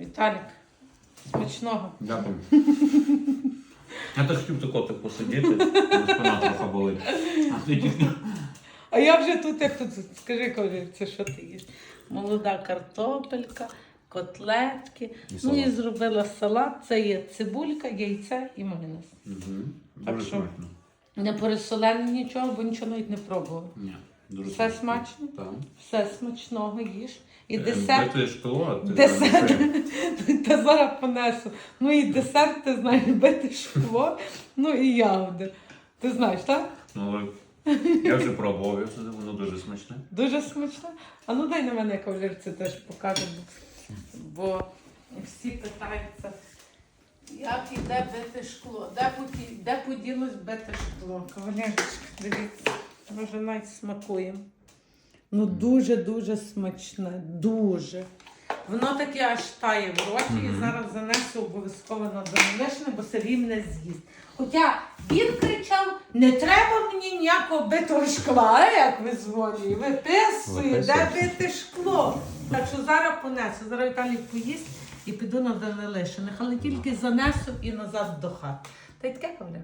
Віталік, смачного. Дякую. Я так хотів тако так посидіти, спина трохи болить. А ти тільки А я вже тут, як тут, скажи, Коля, це що ти їш? Молода картопелька, котлетки. І ну салат. і зробила салат. Це є цибулька, яйце і майонез. Мгм. Так Дуже що? смачно. Не пересолене нічого, бо нічого навіть не пробувала. Ні, дуже Все смачно? Так. Все смачного їж. І Е, десерт. Бити шкло, ти Десерт. Та зараз понесу. Ну і десерт, ти знаєш, бити шкло, ну і ягоди. Ти знаєш, так? Ну, я вже пробував, це воно дуже смачне. Дуже смачно. А ну дай на мене кавалерці теж покажу, бо, бо всі питаються, як іде бити шкло, де, поді- де поділось бити шкло. Кавалерочка, дивіться, може навіть смакуємо. Ну дуже-дуже смачне, дуже. Воно таке аж тає в роті і зараз занесу обов'язково на домолешне, бо Сергій мене з'їсть. Хоча він кричав, не треба мені ніякого битого шкла, а як ви дзвонили, виписує, де бити шкло. Так що зараз понесу, зараз Віталій поїсть і піду на Данилишиних, але тільки занесу і назад до хати. Та й таке, Ковляк.